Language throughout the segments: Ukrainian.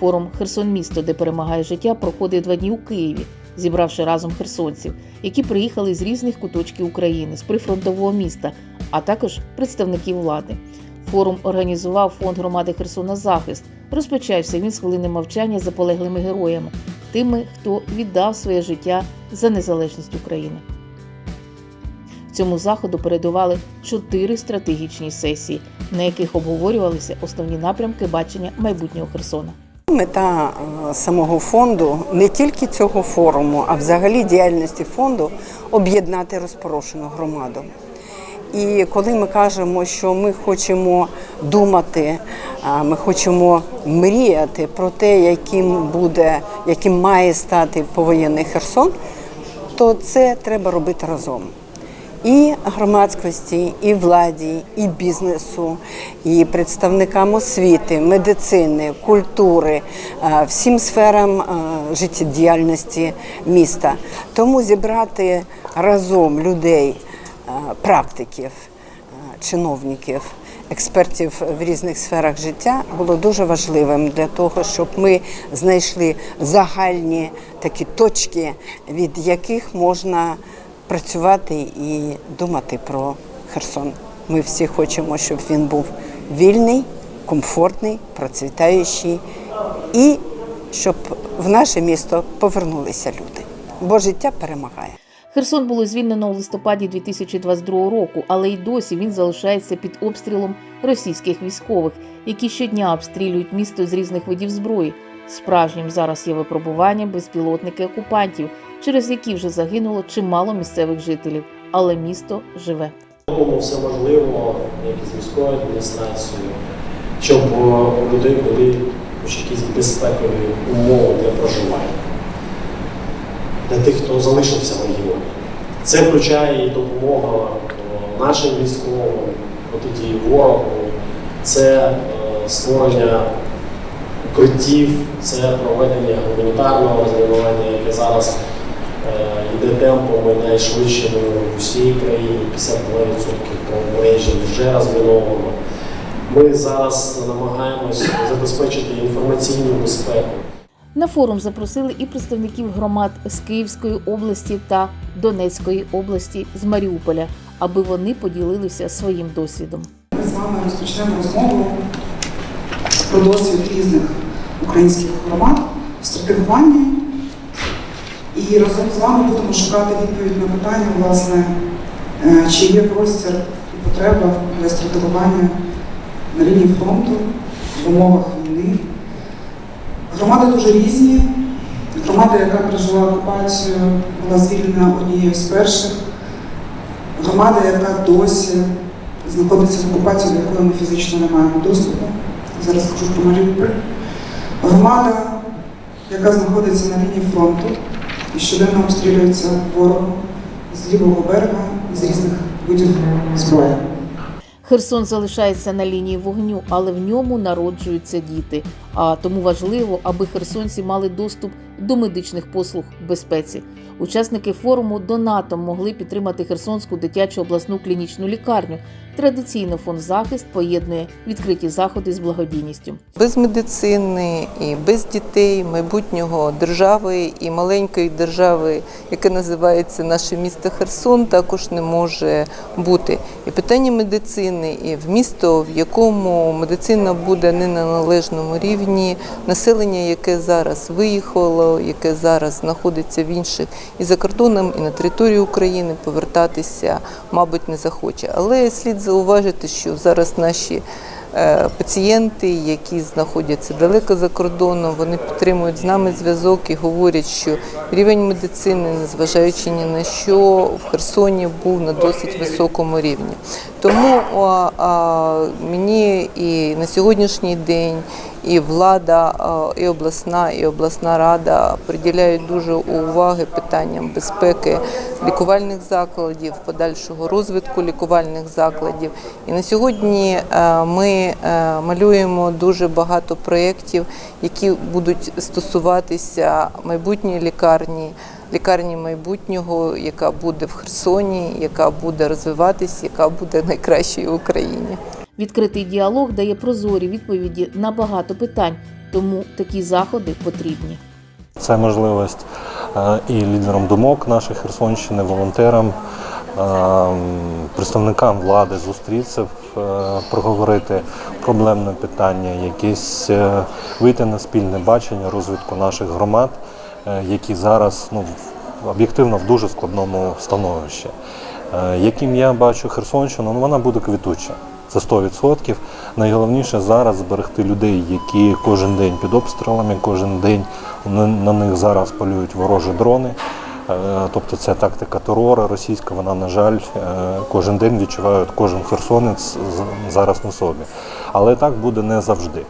Форум Херсон місто, де перемагає життя, проходить два дні у Києві, зібравши разом херсонців, які приїхали з різних куточків України, з прифронтового міста, а також представників влади. Форум організував фонд громади Херсона Захист. Розпочався він з хвилини мовчання за полеглими героями, тими, хто віддав своє життя за незалежність України. Цьому заходу передували чотири стратегічні сесії, на яких обговорювалися основні напрямки бачення майбутнього Херсона. Мета е, самого фонду не тільки цього форуму, а взагалі діяльності фонду об'єднати розпорошену громаду. І коли ми кажемо, що ми хочемо думати, ми хочемо мріяти про те, яким буде, яким має стати повоєнний Херсон, то це треба робити разом. І громадськості, і владі, і бізнесу, і представникам освіти, медицини, культури, е, всім сферам е, життєдіяльності міста. Тому зібрати разом людей, е, практиків, чиновників, експертів в різних сферах життя було дуже важливим для того, щоб ми знайшли загальні такі точки, від яких можна працювати і думати про Херсон. Ми всі хочемо, щоб він був вільний, комфортний, процвітаючий і щоб в наше місто повернулися люди. Бо життя перемагає. Херсон було звільнено у листопаді 2022 року, але й досі він залишається під обстрілом російських військових, які щодня обстрілюють місто з різних видів зброї. Справжнім зараз є випробування безпілотники окупантів, через які вже загинуло чимало місцевих жителів, але місто живе. Робимо все можливо, як і з міською адміністрацією, щоб е, у людей були якісь безпекові умови для проживання для тих, хто залишився в регіоні. Це включає і допомога е, нашим військовим, протидії ворогу, це е, створення укриттів, це проведення гуманітарного розмінування, яке зараз йде темпами найшвидшими в усій країні. 52% правобережжя вже розміновано. Ми зараз намагаємось забезпечити інформаційну безпеку. На форум запросили і представників громад з Київської області та Донецької області з Маріуполя, аби вони поділилися своїм досвідом. Ми з вами розпочнемо розмову про досвід різних українських громад в стратегуванні. І разом з вами будемо шукати відповідь на питання, власне, е, чи є простір і потреба для стратегування на лінії фронту в умовах війни. Громади дуже різні. Громада, яка пережила окупацію, була звільнена однією з перших. Громада, яка досі знаходиться в окупації, до якої ми фізично не маємо доступу. Зараз скажу про Маріуполь. Громада, яка знаходиться на лінії фронту і щоденно обстрілюється ворогом з лівого берега, з різних видів зброї. Херсон залишається на лінії вогню, але в ньому народжуються діти. А тому важливо, аби херсонці мали доступ до медичних послуг в безпеці. Учасники форуму донатом могли підтримати Херсонську дитячу обласну клінічну лікарню. Традиційно фонд захист поєднує відкриті заходи з благодійністю. Без медицини і без дітей, майбутнього держави і маленької держави, яка називається наше місто Херсон, також не може бути. І питання медицини, і в місто, в якому медицина буде не на належному рівні, населення, яке зараз виїхало, яке зараз знаходиться в інших і за кордоном, і на території України повертатися, мабуть, не захоче. Але слід зауважити, що зараз наші е, пацієнти, які знаходяться далеко за кордоном, вони підтримують з нами зв'язок і говорять, що рівень медицини, незважаючи ні на що, в Херсоні був на досить високому рівні. Тому а, а, мені і на сьогоднішній день і влада, і обласна, і обласна рада приділяють дуже уваги питанням безпеки лікувальних закладів, подальшого розвитку лікувальних закладів. І на сьогодні е, ми е, малюємо дуже багато проєктів, які будуть стосуватися майбутньої лікарні. Лікарні майбутнього, яка буде в Херсоні, яка буде розвиватись, яка буде найкращою в Україні. Відкритий діалог дає прозорі відповіді на багато питань, тому такі заходи потрібні. Це можливість е, і лідерам думок нашої Херсонщини, волонтерам, е, представникам влади зустрітися, е, проговорити проблемне питання, якісь вийти на спільне бачення розвитку наших громад, які зараз ну, об'єктивно в дуже складному становищі. Яким я бачу Херсонщину, ну вона буде квітуча. Це 100%. Найголовніше зараз зберегти людей, які кожен день під обстрілами, кожен день на них зараз полюють ворожі дрони. Е, Тобто це тактика терору російська, вона, на жаль, е, кожен день відчувають кожен херсонець зараз на собі. Але так буде не завжди.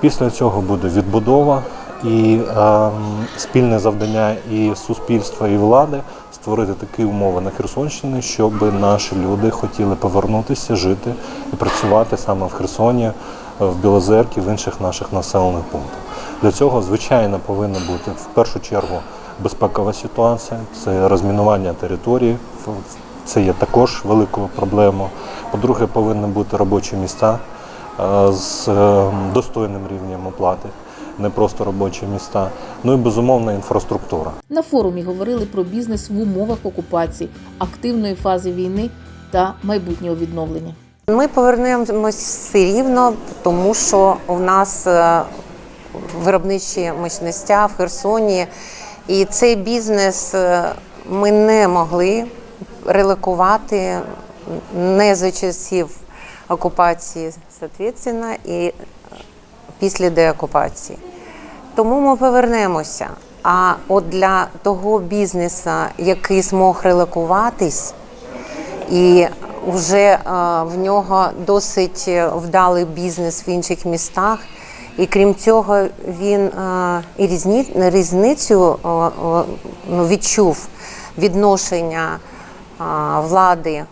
Після цього буде відбудова і ем, спільне завдання і суспільства, і влади створити такі умови на Херсонщині, щоб наші люди хотіли повернутися, жити і працювати саме в Херсоні, е, в Білозерці, в інших наших населених пунктах. Для цього, звичайно, повинна бути в першу чергу безпекова ситуація, це розмінування території. Це є також великою проблемою. По-друге, повинні бути робочі місця е, з е, достойним рівнем оплати, не просто робочі міста. Ну і безумовно інфраструктура. На форумі говорили про бізнес в умовах окупації, активної фази війни та майбутнього відновлення. Ми повернемось все рівно, тому що у нас е, виробничі мощностя в Херсоні, і цей бізнес е, ми не могли релокувати не за часів окупації, соответственно, і після деокупації. Тому ми повернемося. А от для того бізнесу, який змог релокуватись, і вже е, в нього досить вдалий бізнес в інших містах. І крім цього, він е, і різні, різницю е, ну, відчув відношення влади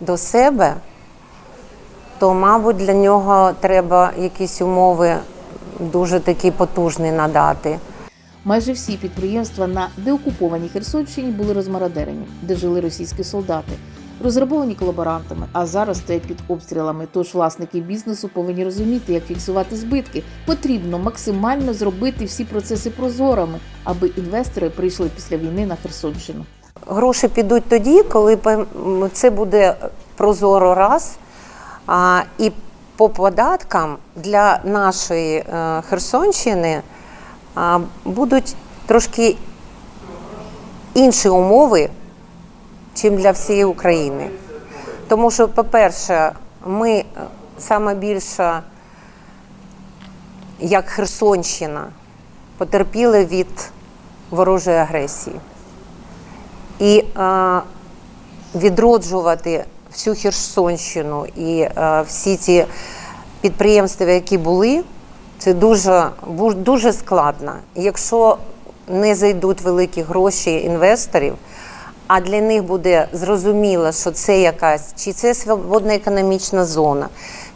до себе, то, мабуть, для нього треба якісь умови дуже такі потужні надати. Майже всі підприємства на деокупованій Херсонщині були розмародерені, де жили російські солдати, розграбовані колаборантами, а зараз стоять під обстрілами. Тож власники бізнесу повинні розуміти, як фіксувати збитки. Потрібно максимально зробити всі процеси прозорими, аби інвестори прийшли після війни на Херсонщину. Гроші підуть тоді, коли це буде прозоро раз. А, і по податкам для нашої е, Херсонщини будуть трошки інші умови, чим для всієї України. Тому що, по-перше, ми е, саме більше, як Херсонщина, потерпіли від ворожої агресії. І е, відроджувати всю Херсонщину і е, всі ці підприємства, які були, це дуже, дуже складно. Якщо не зайдуть великі гроші інвесторів, а для них буде зрозуміло, що це якась, чи це свободна економічна зона,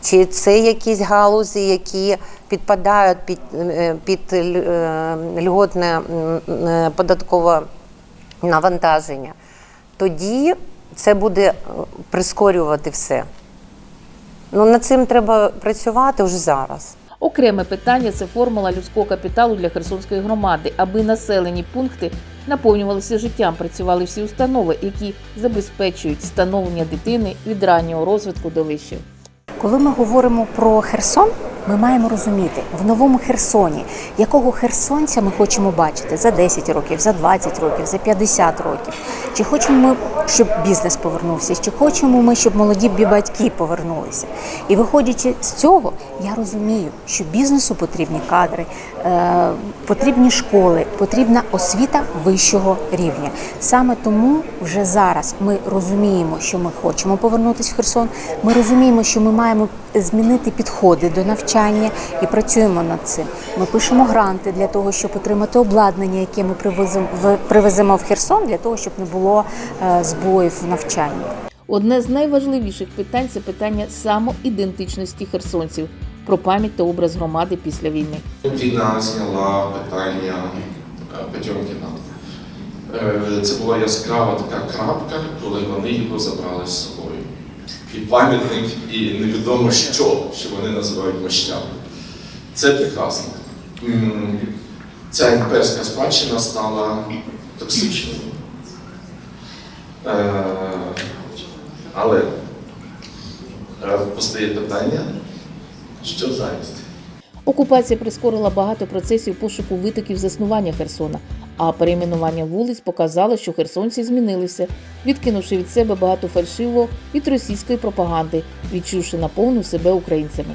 чи це якісь галузі, які підпадають під, е, під е, льготне податкове навантаження, тоді це буде е, прискорювати все. Ну, над цим треба працювати вже зараз. Окреме питання це формула людського капіталу для Херсонської громади, аби населені пункти наповнювалися життям, працювали всі установи, які забезпечують становлення дитини від раннього розвитку до вищого. Коли ми говоримо про Херсон, ми маємо розуміти в новому Херсоні, якого херсонця ми хочемо бачити за 10 років, за 20 років, за 50 років. Чи хочемо ми, щоб бізнес повернувся, чи хочемо ми, щоб молоді бі- батьки повернулися. І виходячи з цього, я розумію, що бізнесу потрібні кадри, е, потрібні школи, потрібна освіта вищого рівня. Саме тому вже зараз ми розуміємо, що ми хочемо повернутися в Херсон. Ми розуміємо, що ми маємо змінити підходи до навчання і працюємо над цим. Ми пишемо гранти для того, щоб отримати обладнання, яке ми привеземо в Херсон, для того, щоб не було е, збоїв в навчанні. Одне з найважливіших питань це питання самоідентичності херсонців про пам'ять та образ громади після війни. Війна зняла питання е, Петьомкіна. Е, Це була яскрава така крапка, коли вони його забрали з собою. І пам'ятник, і невідомо що, що вони називають мощами. Це прекрасно. Ця імперська спадщина стала токсичною. Е, Але е, постає питання, що замість? Окупація прискорила багато процесів пошуку витоків заснування Херсона, а перейменування вулиць показало, що херсонці змінилися, відкинувши від себе багато фальшивого від російської пропаганди, відчувши наповну себе українцями.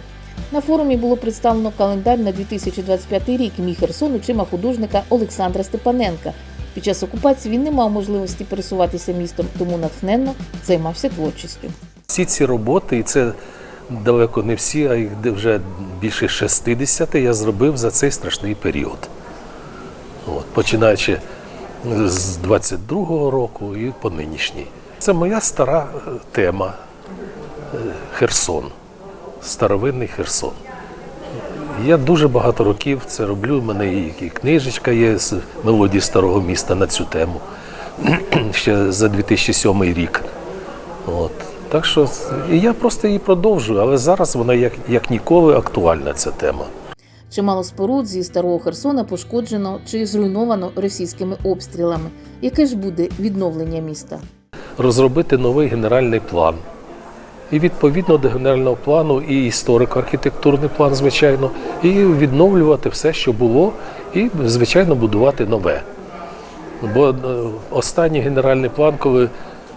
На форумі було представлено календар на 2025 рік Мій Херсон очима художника Олександра Степаненка. Під час окупації він не мав можливості пересуватися містом, тому натхненно займався творчістю. Всі ці роботи, і це далеко не всі, а їх вже більше 60 я зробив за цей страшний період. От, починаючи з 22-го року і по нинішній. Це моя стара е, тема е, Херсон, старовинний Херсон. Я дуже багато років це роблю. У мене і, книжечка є з мелодії старого міста на цю тему ще за 2007 рік. От. Так що я просто її продовжую, але зараз вона як, як ніколи актуальна ця тема. Чимало споруд зі старого Херсона пошкоджено чи зруйновано російськими обстрілами. Яке ж буде відновлення міста? Розробити новий генеральний план. І відповідно до генерального плану, і історико-архітектурний план, звичайно, і відновлювати все, що було, і, звичайно, будувати нове. Бо е, останній генеральний план, коли е,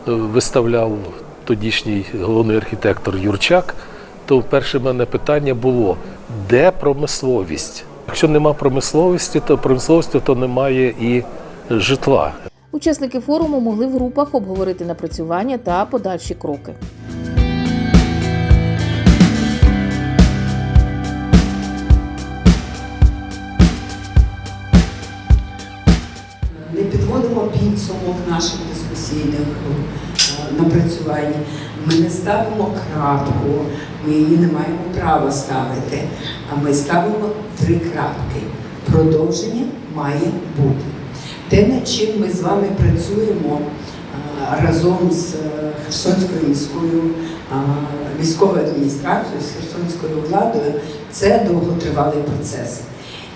виставляв тодішній головний архітектор Юрчак, то перше мене питання було: де промисловість? Якщо нема промисловості, то промисловості то немає і житла. Учасники форуму могли в групах обговорити напрацювання та подальші кроки. не підводимо підсумок наших дискусійних е, напрацювань. Ми не ставимо крапку, ми її не маємо права ставити. А ми ставимо три крапки. Продовження має бути. Те, над чим ми з вами працюємо е, разом з е, Херсонською міською е, військовою адміністрацією, з Херсонською владою, це довготривалий процес.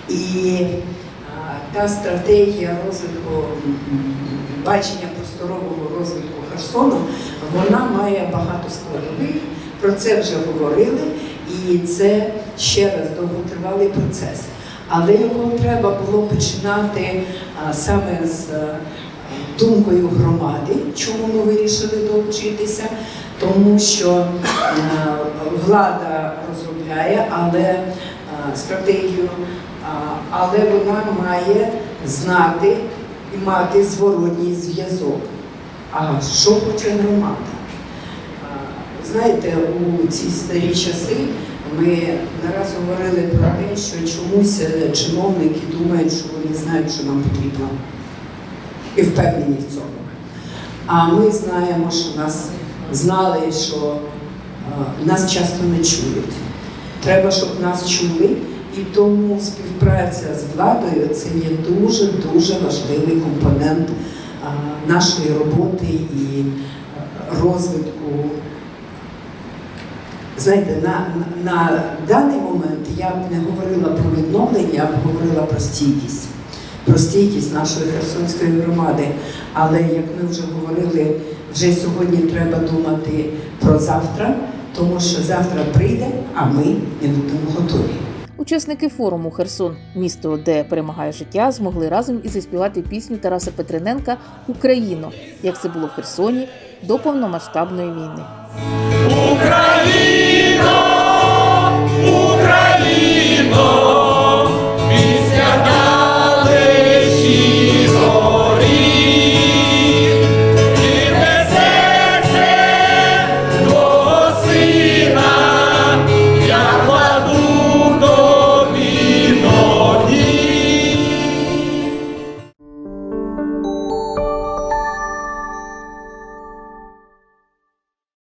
І та стратегія розвитку бачення просторового розвитку Херсону, вона має багато складових. Про це вже говорили, і це ще раз довготривалий процес. Але його треба було починати а, саме з е, думкою громади, чому ми вирішили долучитися, тому що е, влада розробляє, але е, стратегію, а, але вона має знати і мати зворотній зв'язок. А що хоче громада? Знаєте, у ці старі часи ми не раз говорили про те, що чомусь е, чиновники думають, що вони знають, що нам потрібно, і впевнені в цьому. А ми знаємо, що нас знали, що е, нас часто не чують. Треба, щоб нас чули, і тому співпраця з владою це є дуже дуже важливий компонент е, нашої роботи і розвитку. Знаєте, на, на, на даний момент я б не говорила про відновлення, я б говорила про стійкість, про стійкість нашої Херсонської громади. Але як ми вже говорили, вже сьогодні треба думати про завтра, тому що завтра прийде, а ми не будемо готові. Учасники форуму Херсон, місто, де перемагає життя, змогли разом і заспівати пісню Тараса Петрененка Україно, як це було в Херсоні до повномасштабної війни. Україно! Lord.